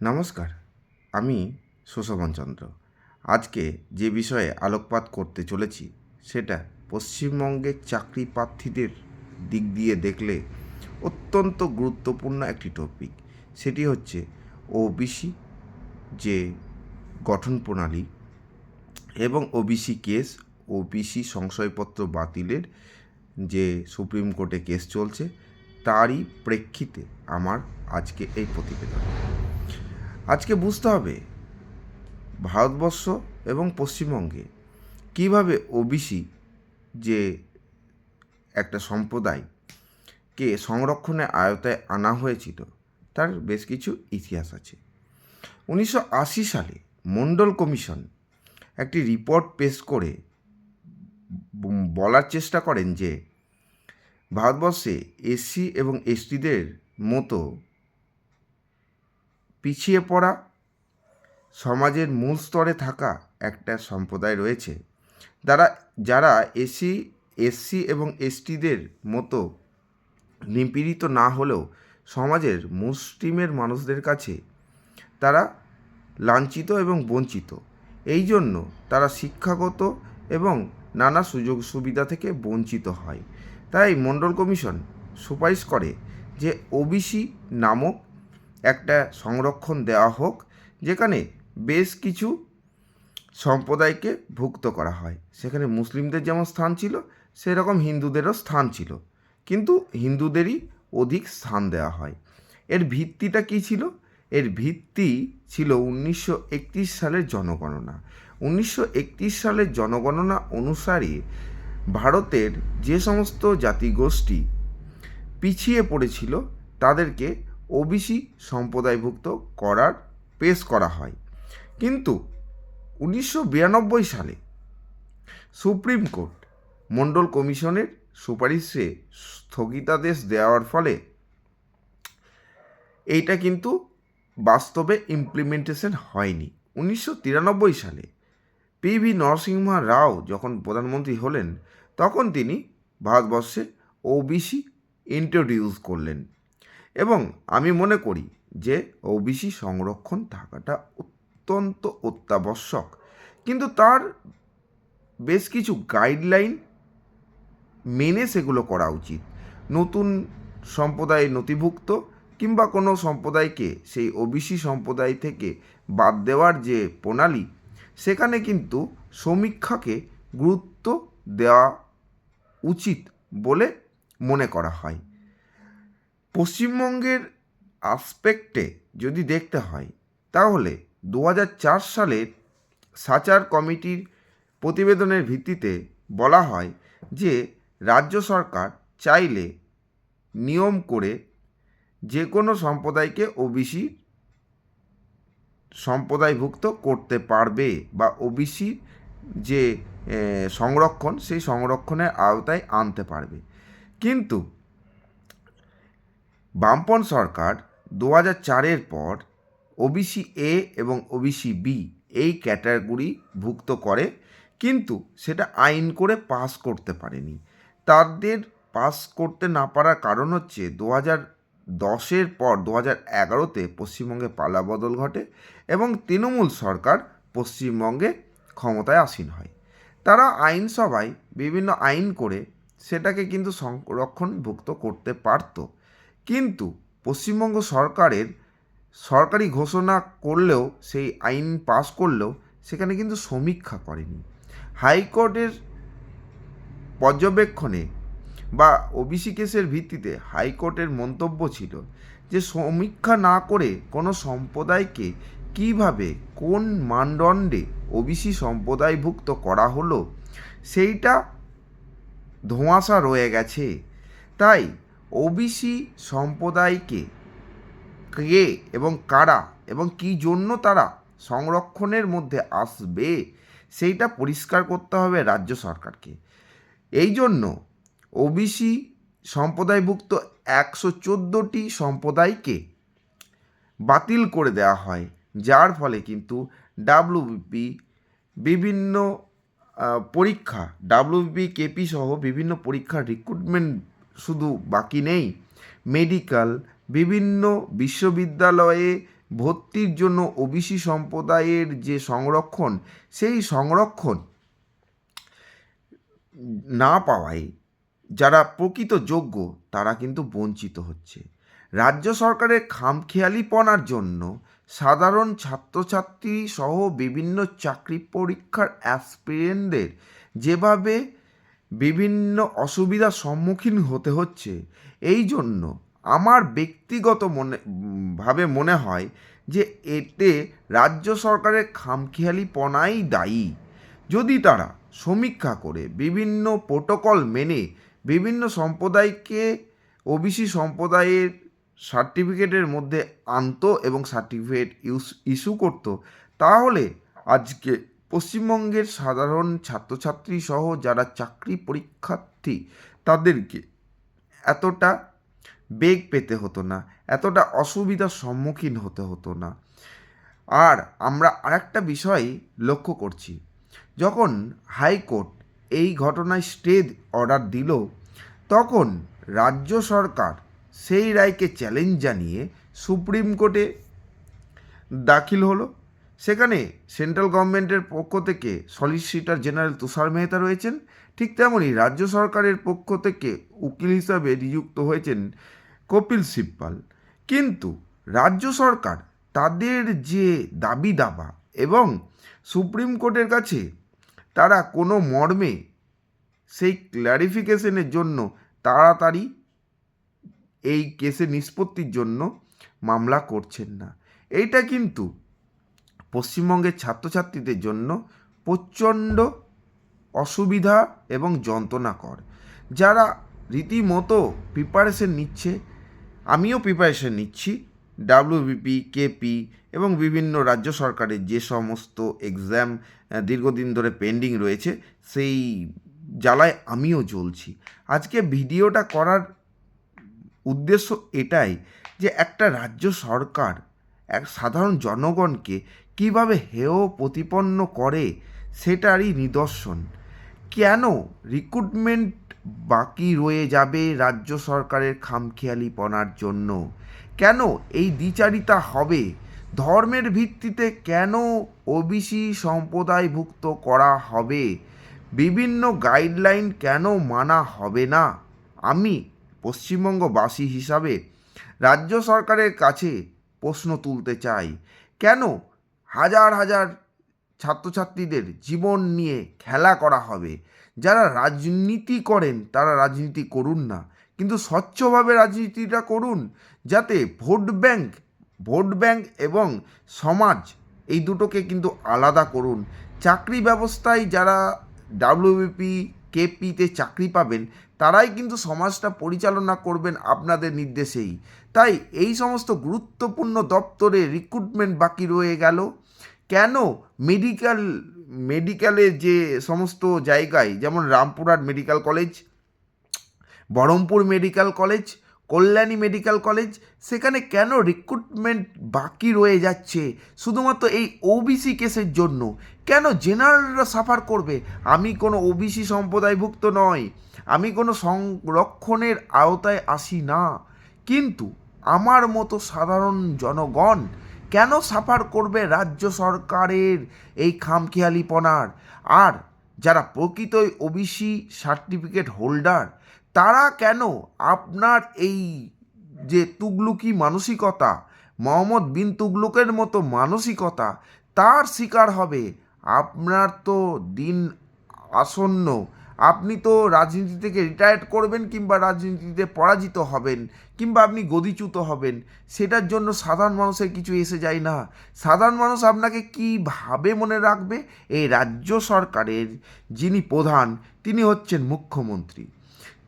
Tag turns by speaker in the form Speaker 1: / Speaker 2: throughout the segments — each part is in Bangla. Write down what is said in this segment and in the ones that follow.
Speaker 1: নমস্কার, আমি সুশোভন চন্দ্র। আজকে যে বিষয়ে আলোকপাত করতে চলেছি, সেটা পশ্চিমবঙ্গের চাকরি প্রার্থীদের দিক দিয়ে দেখলে অত্যন্ত গুরুত্বপূর্ণ একটি টপিক সেটি হচ্ছে ওবিসি যে গঠন প্রণালী এবং ওবিসি কেস ওবিসি সংশয়পত্র বাতিলের যে সুপ্রিম কোর্টে কেস চলছে, তারই প্রেক্ষিতে আমার আজকে এই প্রতিবেদন। আজকে বুঝতে হবে। ভারতবর্ষ এবং পশ্চিমবঙ্গে কীভাবে ওবিসি যে একটা সম্প্রদায়কে সংরক্ষণের আয়তায় আনা হয়েছিল, তার বেশ কিছু ইতিহাস আছে। উনিশশো আশি সালে মণ্ডল কমিশন একটি রিপোর্ট পেশ করে বলার চেষ্টা করেন যে, ভারতবর্ষে এসসি এবং এসটিদের মতো পিছিয়ে পড়া। সমাজের মূল স্তরে থাকা একটা সম্প্রদায় রয়েছে। যারা যারা এসি, এসসি এবং এসটিদের মতো নিপীড়িত না হলেও সমাজের মুসলিমের মানুষদের কাছে তারা লাঞ্ছিত এবং বঞ্চিত। এই জন্য তারা শিক্ষাগত এবং নানা সুযোগ সুবিধা থেকে বঞ্চিত হয়। তাই মণ্ডল কমিশন সুপারিশ করে যে ওবিসি নামক একটা সংরক্ষণ দেওয়া হোক, যেখানে বেশ কিছু সম্প্রদায়কে ভুক্ত করা হয়। সেখানে মুসলিমদের যেমন স্থান ছিল, সেরকম হিন্দুদেরও স্থান ছিল। কিন্তু হিন্দুদেরই অধিক স্থান দেওয়া হয়। এর ভিত্তিটা কী ছিল? এর ভিত্তি ছিল উনিশশো একত্রিশ সালের জনগণনা। উনিশশো একত্রিশ সালের জনগণনা অনুসারে ভারতের যে সমস্ত জাতিগোষ্ঠী পিছিয়ে পড়েছিল, তাদেরকে ওবিসি সম্প্রদায়ভুক্ত করার পেশ করা হয়। কিন্তু উনিশশো বিরানব্বই সালে সুপ্রিম কোর্ট মণ্ডল কমিশনের সুপারিশে স্থগিতাদেশ দেওয়ার ফলে এইটা কিন্তু বাস্তবে ইমপ্লিমেন্টেশন হয়নি। উনিশশো তিরানব্বই সালে পি ভি নরসিংহ রাও যখন প্রধানমন্ত্রী হলেন, তখন তিনি ভারতবর্ষে ওবিসি ইন্ট্রোডিউস করলেন। এবং আমি মনে করি যে ওবিসি সংরক্ষণ থাকাটা অত্যন্ত অত্যাবশ্যক। কিন্তু তার বেশ কিছু গাইডলাইন মেনে সেগুলো করা উচিত। নতুন সম্প্রদায় নথিভুক্ত কিংবা কোনো সম্প্রদায়কে সেই ওবিসি সম্প্রদায় থেকে বাদ দেওয়ার যে প্রণালী, সেখানে কিন্তু সমীক্ষাকে গুরুত্ব দেওয়া উচিত বলে মনে করা হয়। পশ্চিমবঙ্গের আসপেক্টে যদি দেখতে হয়, তাহলে দু চার সালের সাচার কমিটির প্রতিবেদনের ভিত্তিতে বলা হয় যে, রাজ্য সরকার চাইলে নিয়ম করে যে কোনো সম্প্রদায়কে ওবিসি সম্প্রদায়ভুক্ত করতে পারবে বা ওবিসি যে সংরক্ষণ, সেই সংরক্ষণের আওতায় আনতে পারবে। কিন্তু বামপন সরকার দু হাজার চারের পর ওবিসি এ এবং ওবিসি বি এই ক্যাটাগরি ভুক্ত করে, কিন্তু সেটা আইন করে পাস করতে পারেনি। তাদের পাস করতে না পারার কারণ হচ্ছে দু হাজার দশের পর দু হাজার এগারোতে পশ্চিমবঙ্গে পালাবদল ঘটে এবং তৃণমূল সরকার পশ্চিমবঙ্গে ক্ষমতায় আসীন হয়। তারা আইনসভায় বিভিন্ন আইন করে সেটাকে কিন্তু সংরক্ষণভুক্ত করতে পারতো। কিন্তু পশ্চিমবঙ্গ সরকারের সরকারি ঘোষণা করলেও, সেই আইন পাস করলেও সেখানে কিন্তু সমীক্ষা করেনি। হাইকোর্টের পর্যবেক্ষণে বা ওবিসি কেসের ভিত্তিতে হাইকোর্টের মন্তব্য ছিল যে, সমীক্ষা না করে কোনো সম্প্রদায়কে কীভাবে, কোন মানদণ্ডে ওবিসি সম্প্রদায়ভুক্ত করা হলো, সেইটা ধোঁয়াশা রয়ে গেছে। তাই ওবিসি সম্প্রদায়কে কে এবং কারা এবং কী জন্য তারা সংরক্ষণের মধ্যে আসবে, সেইটা পরিষ্কার করতে হবে রাজ্য সরকারকে। এই জন্য ওবিসি সম্প্রদায়ভুক্ত একশো চোদ্দোটি সম্প্রদায়কে বাতিল করে দেওয়া হয়, যার ফলে কিন্তু ডাব্লিউবিপি বিভিন্ন পরীক্ষা ডাব্লিউবিপি কেপি সহ বিভিন্ন পরীক্ষার রিক্রুটমেন্ট শুধু বাকি নেই মেডিকেল বিভিন্ন বিশ্ববিদ্যালয়ে ভর্তির জন্য ওবিসি সম্প্রদায়ের যে সংরক্ষণ, সেই সংরক্ষণ না পাওয়ায় যারা প্রকৃত যোগ্য, তারা কিন্তু বঞ্চিত হচ্ছে। রাজ্য সরকারের খামখেয়ালিপনার জন্য সাধারণ ছাত্রছাত্রী সহ বিভিন্ন চাকরি পরীক্ষার অ্যাসপিরেন্টদের যেভাবে বিভিন্ন অসুবিধার সম্মুখীন হতে হচ্ছে। এই জন্য আমার ব্যক্তিগত মনে ভাবে মনে হয় যে এতে রাজ্য সরকারের খামখেয়ালিপনাই দায়ী। যদি তারা সমীক্ষা করে বিভিন্ন প্রোটোকল মেনে বিভিন্ন সম্প্রদায়কে ওবিসি সম্প্রদায়ের সার্টিফিকেটের মধ্যে আনতো এবং সার্টিফিকেট ইউস ইস্যু করতো, তাহলে আজকে পশ্চিমবঙ্গের সাধারণ ছাত্রছাত্রী সহ যারা চাকরি পরীক্ষার্থী, তাদেরকে এতটা বেগ পেতে হতো না, এতটা অসুবিধার সম্মুখীন হতে হতো না। আর আমরা আরেকটা বিষয় লক্ষ্য করছি, যখন হাইকোর্ট এই ঘটনায় স্টে অর্ডার দিল, তখন রাজ্য সরকার সেই রায়কে চ্যালেঞ্জ জানিয়ে সুপ্রিম কোর্টে দাখিল হলো। সেখানে সেন্ট্রাল গভর্নমেন্টের পক্ষ থেকে সলিসিটর জেনারেল তুষার মেহতা রয়েছেন। ঠিক তেমনই রাজ্য সরকারের পক্ষ থেকে উকিল হিসাবে নিযুক্ত হয়েছেন কপিল সিব্বাল। কিন্তু রাজ্য সরকার তাদের যে দাবি দাবা এবং সুপ্রিম কোর্টের কাছে তারা কোনো মর্মে সেই ক্ল্যারিফিকেশনের জন্য তাড়াতাড়ি এই কেসে নিষ্পত্তির জন্য মামলা করছেন না। এইটা কিন্তু পশ্চিমবঙ্গের ছাত্রছাত্রীদের জন্য প্রচণ্ড অসুবিধা এবং যন্ত্রণাকর যারা রীতিমতো প্রিপারেশন নিচ্ছে, আমিও প্রিপারেশন নিচ্ছি। ডাব্লিউবিপি কেপি এবং বিভিন্ন রাজ্য সরকারের যে সমস্ত এক্সাম দীর্ঘদিন ধরে পেন্ডিং রয়েছে, সেই জ্বালায় আমিও জ্বলছি। আজকে ভিডিওটা করার উদ্দেশ্য এটাই যে একটা রাজ্য সরকার, এক সাধারণ জনগণকে কীভাবে হেয় প্রতিপন্ন করে সেটারই নিদর্শন। কেন রিক্রুটমেন্ট বাকি রয়ে যাবে রাজ্য সরকারের খামখেয়ালিপনার জন্য? কেন এই দ্বিচারিতা হবে? ধর্মের ভিত্তিতে কেন ওবিসি সম্প্রদায়ভুক্ত করা হবে? বিভিন্ন গাইডলাইন কেন মানা হবে না? আমি পশ্চিমবঙ্গবাসী হিসাবে রাজ্য সরকারের কাছে প্রশ্ন তুলতে চাই। কেন হাজার হাজার ছাত্রছাত্রীদের জীবন নিয়ে খেলা করা হবে। যারা রাজনীতি করেন, তারা রাজনীতি করুন না। কিন্তু স্বচ্ছভাবে রাজনীতিটা করুন, যাতে ভোট ব্যাংক ভোট ব্যাংক এবং সমাজ এই দুটোকে কিন্তু আলাদা করুন। চাকরি ব্যবস্থায় যারা ডাব্লিউবিপি কেপিতে চাকরি পাবেন, তারাই কিন্তু সমাজটা পরিচালনা করবেন আপনাদের নির্দেশেই। তাই এই সমস্ত গুরুত্বপূর্ণ দপ্তরে রিক্রুটমেন্ট বাকি রয়ে গেল। কেন মেডিকেল মেডিকেলের যে সমস্ত জায়গায়, যেমন Rampurhat medical college Baharampur medical college Kalyani medical college, সেখানে কেন রিক্রুটমেন্ট বাকি রয়ে যাচ্ছে? শুধুমাত্র এই ওবিসি কেসের জন্য। কেন জেনারেলরা সাফার করবে? আমি কোনো ওবিসি সম্প্রদায়ভুক্ত নয়। আমি কোনো সংরক্ষণের আওতায় আসি না। কিন্তু আমার মতো সাধারণ জনগণ কেন সাফার করবে রাজ্য সরকারের এই খামখেয়ালিপনার? আর যারা প্রকৃতই ওবিসি সার্টিফিকেট হোল্ডার তারা কেন আপনার এই যে তুগলুকি মানসিকতা, মোহাম্মদ বিন তুগলুকের মতো মানসিকতা, তার শিকার হবে আপনার তো দিন আসন্ন আপনি তো রাজনীতি থেকে রিটায়ার্ড করবেন কিংবা রাজনীতিতে পরাজিত হবেন কিংবা আপনি গদিচ্যুত হবেন, সেটার জন্য সাধারণ মানুষের কিছু এসে যায় না। সাধারণ মানুষ আপনাকে কীভাবে মনে রাখবে? এই রাজ্য সরকারের যিনি প্রধান, তিনি হচ্ছেন মুখ্যমন্ত্রী।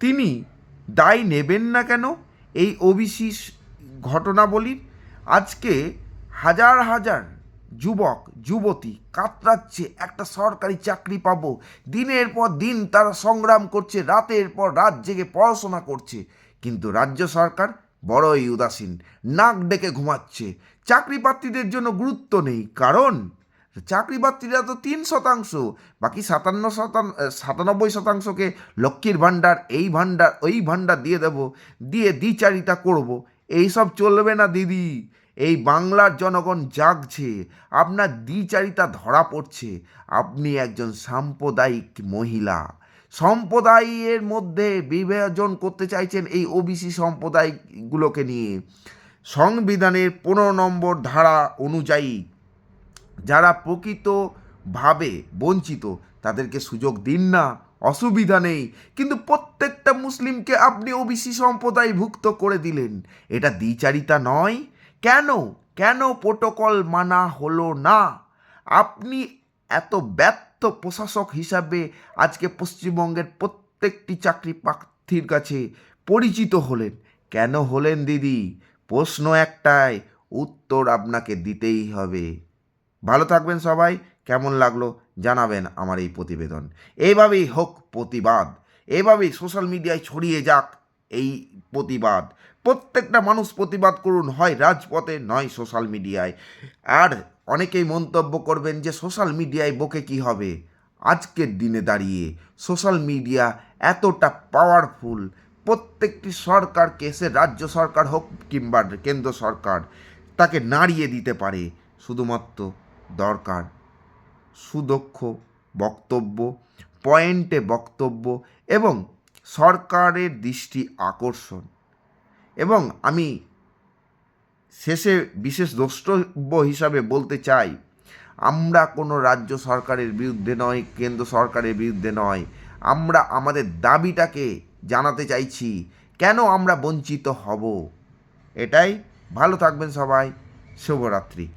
Speaker 1: তিনি দায় নেবেন না কেন? এই ওবিসি ঘটনাবলীর আজকে হাজার হাজার যুবক, যুবতী কাতরাচ্ছে, একটা সরকারি চাকরি পাবো। দিনের পর দিন তারা সংগ্রাম করছে, রাতের পর রাত জেগে পড়াশোনা করছে। কিন্তু রাজ্য সরকার বড়ই উদাসীন, নাক ডেকে ঘুমাচ্ছে। চাকরি প্রার্থীদের জন্য গুরুত্ব নেই, কারণ চাকরি প্রার্থীরা তো তিন শতাংশ, বাকি সাতান্ন শতাংশ সাতানব্বই শতাংশকে লক্ষ্মীর ভাণ্ডার, এই ভাণ্ডার, ওই ভাণ্ডার দিয়ে দেব, দিয়ে দ্বিচারিতা করব। এইসব চলবে না, দিদি। এই বাংলার জনগণ জাগছে, আপনার দ্বিচারিতা ধরা পড়ছে। আপনি একজন সাম্প্রদায়িক মহিলা। সম্প্রদায়ের মধ্যে বিভাজন করতে চাইছেন এই ওবিসি সম্প্রদায়গুলোকে নিয়ে। সংবিধানের পনেরো নম্বর ধারা অনুযায়ী যারা প্রকৃতভাবে বঞ্চিত, তাদেরকে সুযোগ দিন না, অসুবিধা নেই। কিন্তু প্রত্যেকটা মুসলিমকে আপনি ওবিসি সম্প্রদায়ভুক্ত করে দিলেন। এটা দ্বিচারিতা নয় কেন? কেন প্রোটোকল মানা হলো না? আপনি এত ব্যর্থ প্রশাসক হিসাবে আজকে পশ্চিমবঙ্গের প্রত্যেকটি চাকরি প্রার্থীর কাছে পরিচিত হলেন। কেন হলেন দিদি? প্রশ্ন একটাই, উত্তর আপনাকে দিতেই হবে। ভালো থাকবেন সবাই, কেমন লাগল জানাবেন আমার এই প্রতিবেদন। এইভাবেই হোক প্রতিবাদ এইভাবেই সোশ্যাল মিডিয়ায় ছড়িয়ে যাক এই প্রতিবাদ। প্রত্যেকটা মানুষ প্রতিবাদ করুন, হয় রাজপথে, নয় সোশ্যাল মিডিয়ায় আর অনেকেই মন্তব্য করবেন যে সোশ্যাল মিডিয়ায় বকে কি হবে? আজকের দিনে দাঁড়িয়ে সোশ্যাল মিডিয়া এতটা পাওয়ারফুল প্রত্যেকটি সরকারকে, সে রাজ্য সরকার হোক কিংবা কেন্দ্র সরকার, তাকে নাড়িয়ে দিতে পারে। শুধুমাত্র দরকার সুদক্ষ বক্তব্য পয়েন্টে বক্তব্য এবং সরকারের দৃষ্টি আকর্ষণ। এবং আমি শেষে বিশেষ দ্রষ্টব্য হিসাবে বলতে চাই, আমরা কোনো রাজ্য সরকারের বিরুদ্ধে নয়, কেন্দ্র সরকারের বিরুদ্ধে নয়। আমরা আমাদের দাবিটাকে জানাতে চাইছি, কেন আমরা বঞ্চিত হব? এটাই। ভালো থাকবেন সবাই। শুভরাত্রি।